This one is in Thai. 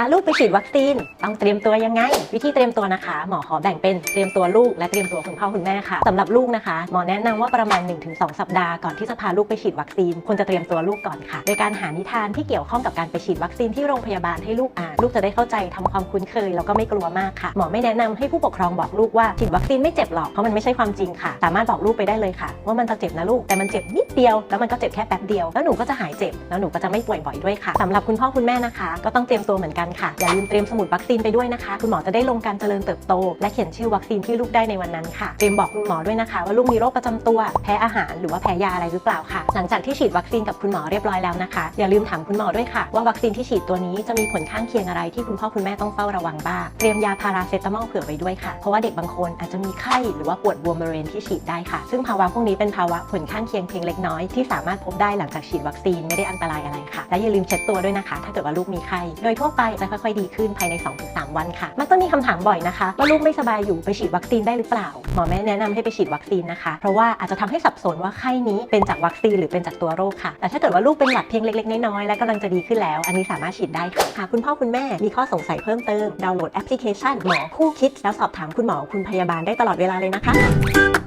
าลูกไปฉีดวัคซีนต้องเตรียมตัวยังไง วิธีเตรียมตัวนะคะ หมอขอแบ่งเป็นเตรียมตัวลูกและเตรียมตัวคุณพ่อคุณแม่ค่ะสำหรับลูกนะคะ หมอแนะนำว่าประมาณ 1-2 สัปดาห์ก่อนที่จะพาลูกไปฉีดวัคซีนควรจะเตรียมตัวลูกก่อนค่ะ โดยการหานิทานที่เกี่ยวข้องกับการไปฉีดวัคซีนที่โรงพยาบาลให้ลูกอ่านลูกจะได้เข้าใจทำความคุ้นเคยแล้วก็ไม่กลัวมากค่ะหมอไม่แนะนำให้ผู้ปกครองบอกลูกว่าฉีดวัคซีนไม่เจ็บหรอกเพราะมันไม่ใช่ความจริงค่ะ สามารถบอกลูกไปได้เลยค่ะ ว่ามันจะเจ็บนะลูกแต่มันเจ็บนิดเดียว แล้วมันก็เจ็บแค่แป๊บเดียวแล้วหนูก็จะหายเจ็บแล้วหนูก็จะไม่ป่วยบ่อยด้วยค่ะสำหรับคุณพ่อคุณแม่นะคะ ก็ต้องเตรียมตัวเหมือนกันค่ะ อย่าลืมเตรียมสมุดวัคซีนไปด้วยนะคะ คุณหมอจะได้ลงการเจริญเติบโต และเขียนชื่อวัคซีนที่ลูกได้ในวันนั้นค่ะเตรียมบอกคุณหมอด้วยนะคะ ว่าลูกมีโรคประจำตัวแพ้อาหารหรือว่าแพ้ยาอะไรหรือเปล่าค่ะ หลังจากที่ฉีดวัคซีนกับคุณหมอเรียบร้อยแล้วนะคะ อย่าลืมถามคุณหมอด้วยค่ะ ว่าวัคซีนที่ฉีดตัวนี้จะมีผลข้างเคียงอะไรที่คุณพ่อคุณแม่ต้องเฝ้าระวังบ้างเตรียมยาพาราเซตามอลเผื่อไว้ด้วยค่ะเพราะว่าเด็กบางคนอาจจะมีไข้หรือว่าปวดบวมบริเวณที่ฉีดได้ค่ะ ซึ่งภาวะพวกนี้เป็นภาวะผลข้างเคียงเพียงเล็กน้อยที่สามารถพบได้หลังจากฉีดวัคซีนไม่ได้อันตรายอะไรค่ะและอย่าลืมเช็ดตัวด้วยนะคะ ถ้าเกิดว่าลูกมีไข้โดยทั่วไปจะค่อยๆดีขึ้นภายใน 2-3 วันค่ะ มักจะมีคำถามบ่อยนะคะ ว่าลูกไม่สบายอยู่ไปฉีดวัคซีนได้หรือเปล่า หมอแม่แนะนำให้ไปฉีดวัคซีนนะคะ เพราะว่าอาจจะทำให้สับสนว่าไข้นี้เป็นจากวัคซีนหรือเป็นจากตัวโรคค่ะ แต่ถ้าเกิดว่าลูกเป็นหลักเพียงเล็กๆ น้อยๆ และกำลังจะดีขึ้นแล้ว อันนี้สามารถฉีดได้ค่ะหากคุณพ่อคุณแม่มีข้อสงสัยเพิ่มเติมดาวน์โหลดแอปพลิเคชันหมอคู่คิดแล้วสอบถามคุณหมอคุณพยาบาลได้ตลอดเวลาเลยนะคะ